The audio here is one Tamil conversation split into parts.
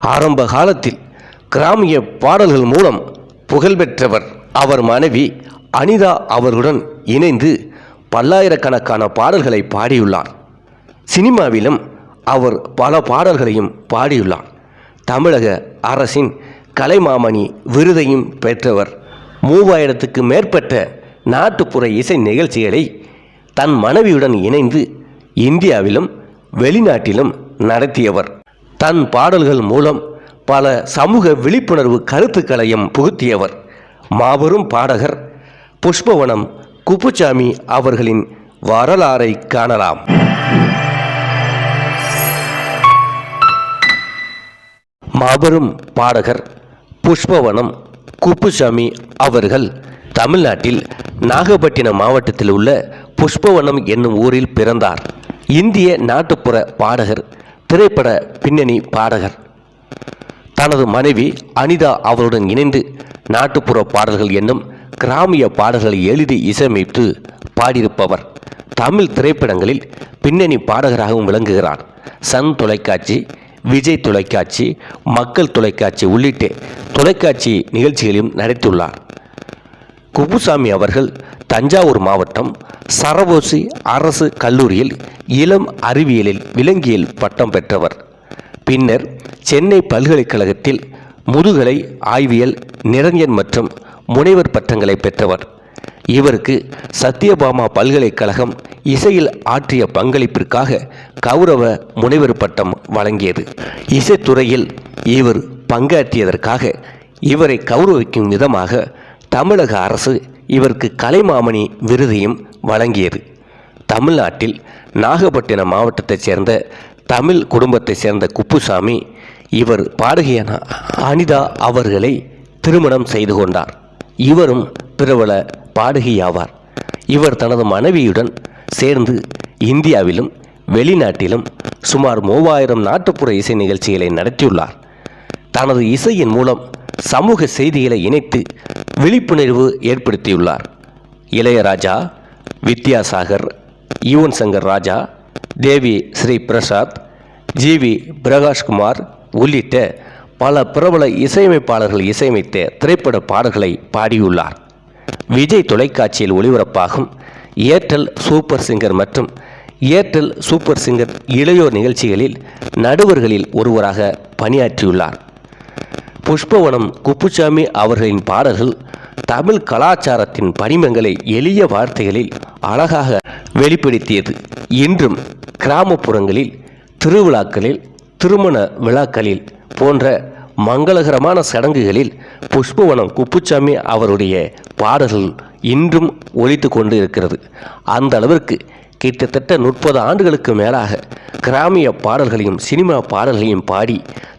ஆரம்ப காலத்தில் கிராமிய பாடல்கள் மூலம் புகழ்பெற்றவர் அவர் மனைவி அனிதா அவர்களுடன் இணைந்து பல்லாயிரக்கணக்கான பாடல்களை பாடியுள்ளார். சினிமாவிலும் அவர் பல பாடல்களையும் பாடியுள்ளார். தமிழக அரசின் கலைமாமணி விருதையும் பெற்றவர். மூவாயிரத்துக்கு மேற்பட்ட நாட்டுப்புற இசை நிகழ்ச்சிகளை தன் மனைவியுடன் இணைந்து இந்தியாவிலும் வெளிநாட்டிலும் நடத்தியவர். தன் பாடல்கள் மூலம் பல சமூக விழிப்புணர்வு கருத்துக்களையும் புகுத்தியவர். மாபெரும் பாடகர் புஷ்பவனம் குப்புசாமி அவர்களின் வரலாறை காணலாம். மாபெரும் பாடகர் புஷ்பவனம் குப்புசாமி அவர்கள் தமிழ்நாட்டில் நாகப்பட்டினம் மாவட்டத்தில் உள்ள புஷ்பவனம் என்னும் ஊரில் பிறந்தார். இந்திய நாட்டுப்புற பாடகர் திரைப்பட பின்னணி பாடகர். தனது மனைவி அனிதா அவருடன் இணைந்து நாட்டுப்புற பாடல்கள் என்னும் கிராமிய பாடல்களை எழுதி இசையமைத்து பாடியிருப்பவர். தமிழ் திரைப்படங்களில் பின்னணி பாடகராகவும் விளங்குகிறார். சன் தொலைக்காட்சி விஜய் தொலைக்காட்சி மக்கள் தொலைக்காட்சி உள்ளிட்ட தொலைக்காட்சி நிகழ்ச்சிகளையும் நடித்துள்ளார். குப்புசாமி அவர்கள் தஞ்சாவூர் மாவட்டம் சரபோசி அரசு கல்லூரியில் இளம் அறிவியலில் விலங்கியல் பட்டம் பெற்றவர். பின்னர் சென்னை பல்கலைக்கழகத்தில் முதுகலை ஆய்வியல் நிரஞ்சன் மற்றும் முனைவர் பட்டங்களை பெற்றவர். இவருக்கு சத்யபாமா பல்கலைக்கழகம் இசையில் ஆற்றிய பங்களிப்பிற்காக கௌரவ முனைவர் பட்டம் வழங்கியது. இசைத்துறையில் இவர் பங்காற்றியதற்காக இவரை கௌரவிக்கும் விதமாக தமிழக அரசு இவருக்கு கலைமாமணி விருதையும் வழங்கியது. தமிழ்நாட்டில் நாகப்பட்டினம் மாவட்டத்தைச் சேர்ந்த தமிழ் குடும்பத்தைச் சேர்ந்த குப்புசாமி இவர் பாடகியான அனிதா அவர்களை திருமணம் செய்து கொண்டார். இவரும் பிரபல பாடகியாவார். இவர் தனது மனைவியுடன் சேர்ந்து இந்தியாவிலும் வெளிநாட்டிலும் சுமார் மூவாயிரம் நாட்டுப்புற இசை நிகழ்ச்சிகளை நடத்தியுள்ளார். தனது இசையின் மூலம் சமூக செய்திகளை இணைத்து விழிப்புணர்வு ஏற்படுத்தியுள்ளார். இளையராஜா வித்யாசாகர் யுவன் சங்கர் ராஜா தேவி ஸ்ரீ பிரசாத் ஜிவி பிரகாஷ்குமார் உள்ளிட்ட பல பிரபல இசையமைப்பாளர்கள் இசையமைத்த திரைப்பட பாடல்களை பாடியுள்ளார். விஜய் தொலைக்காட்சியில் ஒளிபரப்பாகும் ஏர்டெல் சூப்பர் சிங்கர் மற்றும் ஏர்டெல் சூப்பர் சிங்கர் இளையோர் நிகழ்ச்சிகளில் நடுவர்களில் ஒருவராக பணியாற்றியுள்ளார். புஷ்பவனம் குப்புசாமி அவர்களின் பாடல்கள் தமிழ் கலாச்சாரத்தின் படிமங்களை எளிய வார்த்தைகளில் அழகாக வெளிப்படுத்தியது. இன்றும் கிராமப்புறங்களில் திருவிழாக்களில் திருமண விழாக்களில் போன்ற மங்களகரமான சடங்குகளில் புஷ்பவனம் குப்புச்சாமி அவருடைய பாடல்கள் இன்றும் ஒழித்து கொண்டு இருக்கிறது அந்த அளவிற்கு கிட்டத்தட்ட முப்பது ஆண்டுகளுக்கு மேலாக கிராமிய பாடல்களையும் சினிமா பாடல்களையும் பாடி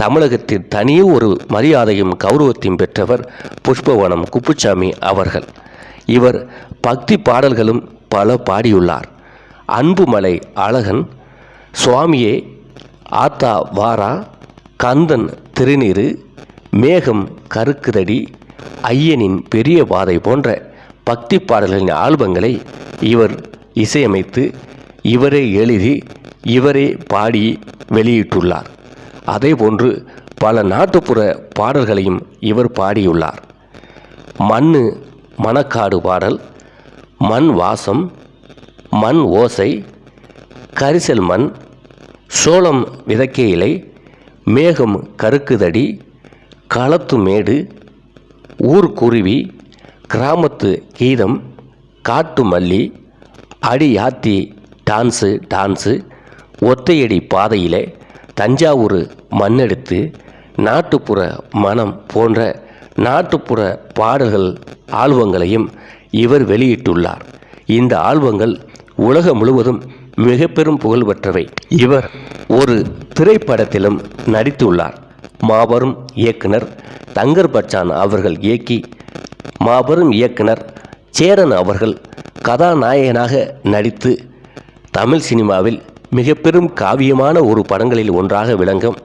தமிழகத்தில் தனியே ஒரு மரியாதையும் கௌரவத்தையும் பெற்றவர் புஷ்பவனம் குப்புசாமி அவர்கள். இவர் பக்தி பாடல்களும் பல பாடியுள்ளார். அன்புமலை அழகன் சுவாமியே ஆத்தா வாரா கந்தன் திருநீரு மேகம் கருக்குதடி ஐயனின் பெரிய பாதை போன்ற பக்தி பாடல்களின் ஆல்பங்களை இவர் இசையமைத்து இவரே எழுதி இவரே பாடி வெளியிட்டுள்ளார். அதேபோன்று பல நாட்டுப்புற பாடல்களையும் இவர் பாடியுள்ளார். மண்ணு மணக்காடு பாடல் மண் வாசம் மண் ஓசை கரிசல் மண் சோளம் விதக்கையிலை மேகம் கருக்குதடி களத்து மேடு ஊர்க்குருவி கிராமத்து கீதம் காட்டு மல்லி அடி யாத்தி டான்ஸு டான்ஸு ஒத்தையடி பாதையிலே தஞ்சாவூர் மண்ணெடுத்து நாட்டுப்புற மனம் போன்ற நாட்டுப்புற பாடல்கள் ஆல்வங்களையும் இவர் வெளியிட்டுள்ளார். இந்த ஆல்வங்கள் உலகம் முழுவதும் மிக பெரும் புகழ் பெற்றவை. இவர் ஒரு திரைப்படத்திலும் நடித்துள்ளார். மாபெரும் இயக்குனர் தங்கர் பச்சான் அவர்கள் இயக்கி மாபெரும் இயக்குனர் சேரன் அவர்கள் கதாநாயகனாக நடித்து தமிழ் சினிமாவில் மிக பெரும் காவியமான ஒரு படங்களில் ஒன்றாக விளங்கும்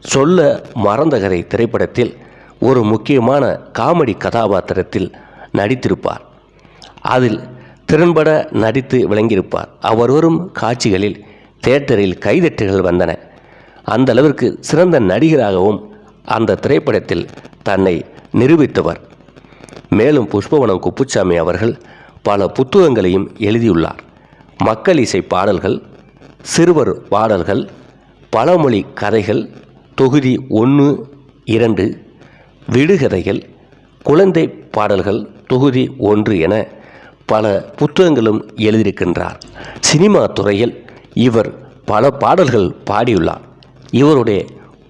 சொல்ல மறந்த கதை திரைப்படத்தில் ஒரு முக்கியமான காமெடி கதாபாத்திரத்தில் நடித்திருப்பார். அதில் திறன்பட நடித்து விளங்கியிருப்பார். அவர் வரும் காட்சிகளில் தியேட்டரில் கைதட்டுகள் வந்தன. அந்த அளவிற்கு சிறந்த நடிகராகவும் அந்த திரைப்படத்தில் தன்னை நிரூபித்தவர். மேலும் புஷ்பவனம் குப்புசாமி அவர்கள் பல புத்தகங்களையும் எழுதியுள்ளார். மக்கள் இசை பாடல்கள் சிறுவர் பாடல்கள் பழமொழி கதைகள் தொகுதி ஒன்று இரண்டு விடுகதைகள் குழந்தை பாடல்கள் தொகுதி ஒன்று என பல புத்தகங்களும் எழுதியிருக்கின்றார். சினிமா துறையில் இவர் பல பாடல்கள் பாடியுள்ளார். இவருடைய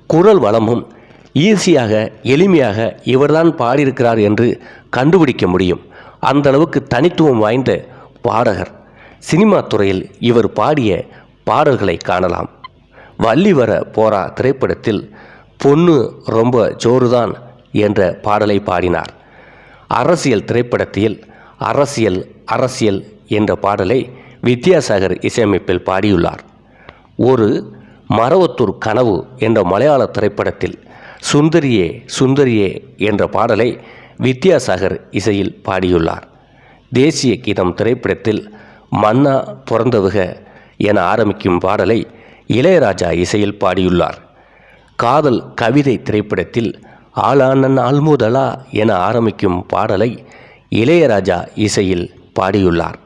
குரல் வளமும் ஈஸியாக எளிமையாக இவர்தான் பாடியிருக்கிறார் என்று கண்டுபிடிக்க முடியும். அந்த அளவுக்கு தனித்துவம் வாய்ந்த பாடகர். சினிமா துறையில் இவர் பாடிய பாடல்களை காணலாம். வள்ளி வர போரா திரைப்படத்தில் பொண்ணு ரொம்ப ஜோறுதான் என்ற பாடலை பாடினார். அரசியல் திரைப்படத்தில் அரசியல் அரசியல் என்ற பாடலை வித்யாசாகர் இசையமைப்பில் பாடியுள்ளார். ஒரு மரவத்தூர் கனவு என்ற மலையாள திரைப்படத்தில் சுந்தரியே சுந்தரியே என்ற பாடலை வித்யாசாகர் இசையில் பாடியுள்ளார். தேசிய கீதம் திரைப்படத்தில் மன்னா பிறந்தவுக என ஆரம்பிக்கும் பாடலை இளையராஜா இசையில் பாடியுள்ளார். காதல் கவிதை திரைப்படத்தில் ஆளானன் ஆல்முதலா என ஆரம்பிக்கும் பாடலை இளையராஜா இசையில் பாடியுள்ளார்.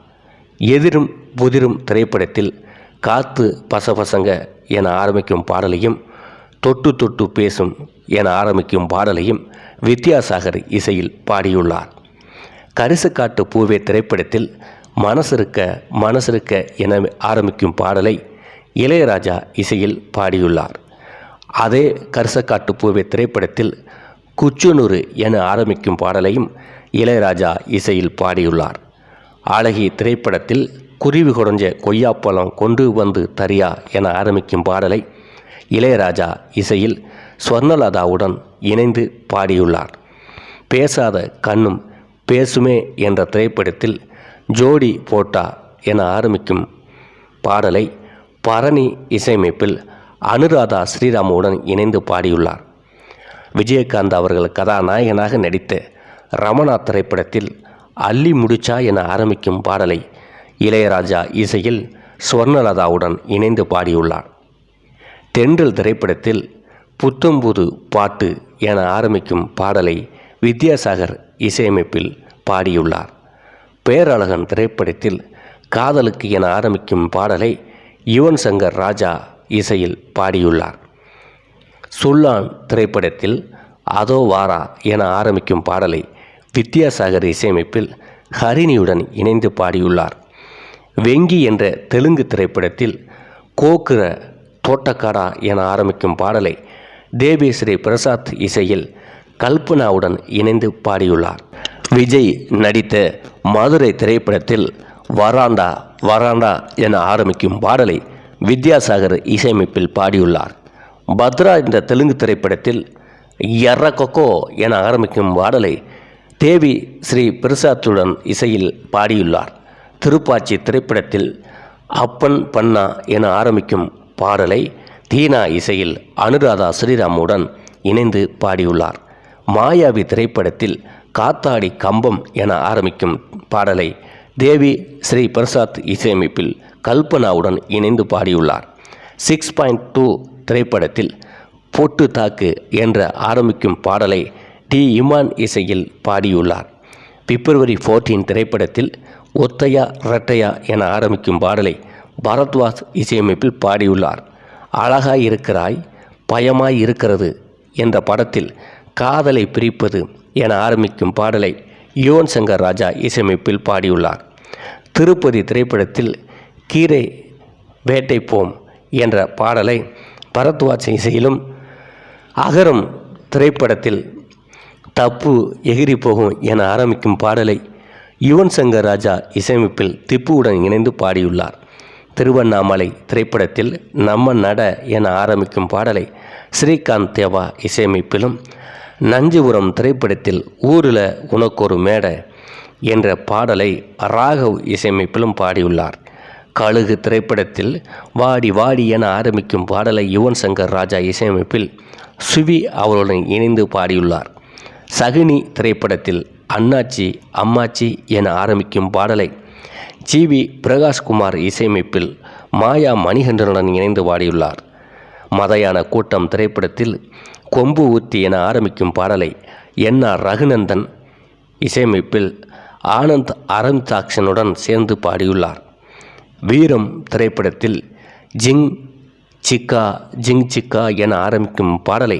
எதிரும் புதிரும் திரைப்படத்தில் காத்து பசபசங்க என ஆரம்பிக்கும் பாடலையும் தொட்டு தொட்டு பேசும் என ஆரம்பிக்கும் பாடலையும் வித்யாசாகர் இசையில் பாடியுள்ளார். கரிசக்காட்டு பூவே திரைப்படத்தில் மனசிருக்க மனசிருக்க என ஆரம்பிக்கும் பாடலை இளையராஜா இசையில் பாடியுள்ளார். அதே கரிசக்காட்டு பூவே திரைப்படத்தில் குச்சனூறு என ஆரம்பிக்கும் பாடலையும் இளையராஜா இசையில் பாடியுள்ளார். அழகி திரைப்படத்தில் குருவி குடஞ்ச கொய்யாப்பழம் கொண்டு வந்து தரியா என ஆரம்பிக்கும் பாடலை இளையராஜா இசையில் ஸ்வர்ணலதாவுடன் இணைந்து பாடியுள்ளார். பேசாத கண்ணும் பேசுமே என்ற திரைப்படத்தில் ஜோடி போட்டா என ஆரம்பிக்கும் பாடலை பரணி இசையமைப்பில் அனுராதா ஸ்ரீராமுடன் இணைந்து பாடியுள்ளார். விஜயகாந்த் அவர்கள் கதாநாயகனாக நடித்த ரமணா திரைப்படத்தில் அள்ளி முடிச்சா என ஆரம்பிக்கும் பாடலை இளையராஜா இசையில் ஸ்வர்ணலதாவுடன் இணைந்து பாடியுள்ளார். தென்றல் திரைப்படத்தில் புத்தம்புது பாட்டு என ஆரம்பிக்கும் பாடலை வித்யாசாகர் இசையமைப்பில் பாடியுள்ளார். பேரழகன் திரைப்படத்தில் காதலுக்கு என ஆரம்பிக்கும் பாடலை யுவன் சங்கர் ராஜா இசையில் பாடியுள்ளார். சுல்லான் திரைப்படத்தில் அதோ வாரா என ஆரம்பிக்கும் பாடலை வித்யாசாகர் இசையமைப்பில் ஹரிணியுடன் இணைந்து பாடியுள்ளார். வெங்கி என்ற தெலுங்கு திரைப்படத்தில் கோக்குர தோட்டக்காடா என ஆரம்பிக்கும் பாடலை தேவிஸ்ரீ பிரசாத் இசையில் கல்பனாவுடன் இணைந்து பாடியுள்ளார். விஜய் நடித்த மதுரை திரைப்படத்தில் வராண்டா வராண்டா என ஆரம்பிக்கும் பாடலை வித்யாசாகர் இசையமைப்பில் பாடியுள்ளார். பத்ரா என்ற தெலுங்கு திரைப்படத்தில் எர்ர கொக்கோ என ஆரம்பிக்கும் பாடலை தேவி ஸ்ரீ பிரசாத்துடன் இசையில் பாடியுள்ளார். திருப்பாச்சி திரைப்படத்தில் அப்பன் பன்னா என ஆரம்பிக்கும் பாடலை தீனா இசையில் அனுராதா ஸ்ரீராமுடன் இணைந்து பாடியுள்ளார். மாயாவி திரைப்படத்தில் காத்தாடி கம்பம் என ஆரம்பிக்கும் பாடலை தேவி ஸ்ரீ பிரசாத் இசையமைப்பில் கல்பனாவுடன் இணைந்து பாடியுள்ளார். சிக்ஸ் பாயிண்ட் டூ திரைப்படத்தில் பொட்டு தாக்கு என்ற ஆரம்பிக்கும் பாடலை டி இமான் இசையில் பாடியுள்ளார். பிப்ரவரி 14 திரைப்படத்தில் ஒத்தையா ரெட்டையா என ஆரம்பிக்கும் பாடலை பரத்வாஸ் இசையமைப்பில் பாடியுள்ளார். அழகாய் இருக்கிறாய் பயமாய் இருக்கிறது என்ற படத்தில் காதலை பிரிப்பது என ஆரம்பிக்கும் பாடலை யுவன் சங்கர் ராஜா இசையமைப்பில் பாடியுள்ளார். திருப்பதி திரைப்படத்தில் கீரை வேட்டை போம் என்ற பாடலை பரத்வாஜ் இசையிலும் அகரம் திரைப்படத்தில் தப்பு எகிரி போகும் என ஆரம்பிக்கும் பாடலை யுவன் சங்கர் ராஜா இசையமைப்பில் திப்புவுடன் இணைந்து பாடியுள்ளார். திருவண்ணாமலை திரைப்படத்தில் நம்ம நட என ஆரம்பிக்கும் பாடலை ஸ்ரீகாந்த் தேவா இசையமைப்பிலும் நஞ்சிபுரம் திரைப்படத்தில் ஊரில் உனக்கொரு மேடை என்ற பாடலை ராகவ் இசையமைப்பிலும் பாடியுள்ளார். கழுகு திரைப்படத்தில் வாடி வாடி என ஆரம்பிக்கும் பாடலை யுவன் சங்கர் ராஜா இசையமைப்பில் சுவி அவருடன் இணைந்து பாடியுள்ளார். சகுனி திரைப்படத்தில் அண்ணாச்சி அம்மாச்சி என ஆரம்பிக்கும் பாடலை ஜிவி பிரகாஷ்குமார் இசையமைப்பில் மாயா மணிகண்டனுடன் இணைந்து பாடியுள்ளார். மதையான கூட்டம் திரைப்படத்தில் கொம்பு ஊத்தி என ஆரம்பிக்கும் பாடலை என் ஆர் ரகுநந்தன் இசையமைப்பில் ஆனந்த் அரம்சாக்சனுடன் சேர்ந்து பாடியுள்ளார். வீரம் திரைப்படத்தில் ஜிங் சிக்கா ஜிங் சிக்கா என ஆரம்பிக்கும் பாடலை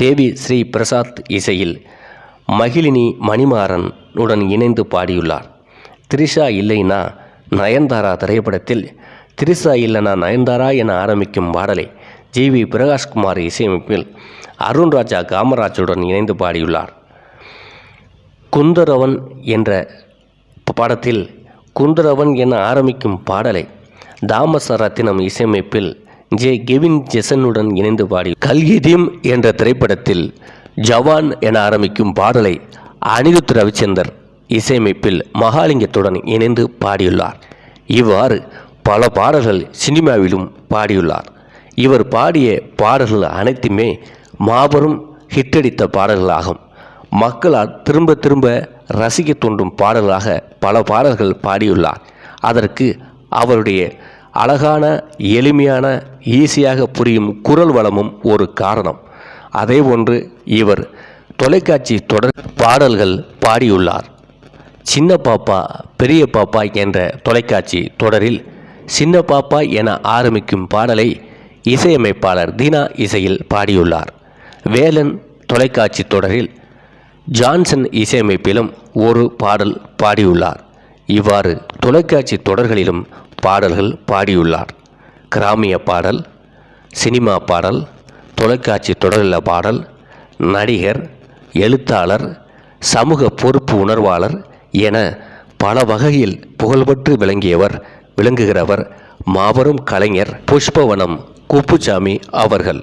தேவி ஸ்ரீ பிரசாத் இசையில் மகிழினி மணிமாறன் உடன் இணைந்து பாடியுள்ளார். த்ரிஷா இல்லைனா நயன்தாரா திரைப்படத்தில் த்ரிஷா இல்லைனா நயன்தாரா என ஆரம்பிக்கும் பாடலை ஜி வி பிரகாஷ்குமார் இசையமைப்பில் அருண்ராஜா காமராஜுடன் இணைந்து பாடியுள்ளார். குந்தரவன் என்ற படத்தில் குந்தரவன் என ஆரம்பிக்கும் பாடலை தாமச ரத்தினம் இசையமைப்பில் ஜே கெவின் ஜெசனுடன் இணைந்து பாடி கல்கிதீம் என்ற திரைப்படத்தில் ஜவான் என ஆரம்பிக்கும் பாடலை அனிருத் ரவிச்சந்தர் இசையமைப்பில் மகாலிங்கத்துடன் இணைந்து பாடியுள்ளார். இவ்வாறு பல பாடல்கள் சினிமாவிலும் பாடியுள்ளார். இவர் பாடிய பாடல்கள் அனைத்துமே மாபெரும் ஹிட்டடித்த பாடல்களாகும். மக்களால் திரும்ப திரும்ப ரசிக்க தூண்டும் பாடல்களாக பல பாடல்கள் பாடியுள்ளார். அதற்கு அவருடைய அழகான எளிமையான ஈஸியாக புரியும் குரல் வளமும் ஒரு காரணம். அதே போன்று இவர் தொலைக்காட்சி தொடர் பாடல்கள் பாடியுள்ளார். சின்ன பாப்பா பெரிய பாப்பா என்ற தொலைக்காட்சி தொடரில் சின்ன பாப்பா என ஆரம்பிக்கும் பாடலை இசையமைப்பாளர் தீனா இசையில் பாடியுள்ளார். வேலன் தொலைக்காட்சி தொடரில் ஜான்சன் இசையமைப்பிலும் ஒரு பாடல் பாடியுள்ளார். இவ்வாறு தொலைக்காட்சி தொடர்களிலும் பாடல்கள் பாடியுள்ளார். கிராமிய பாடல் சினிமா பாடல் தொலைக்காட்சி தொடரில் பாடல் நடிகர் எழுத்தாளர் சமூக பொறுப்பு உணர்வாளர் என பல வகையில் புகழ்பெற்று விளங்கியவர் விளங்குகிறவர் மாபெரும் கலைஞர் புஷ்பவனம் குப்புசாமி அவர்கள்.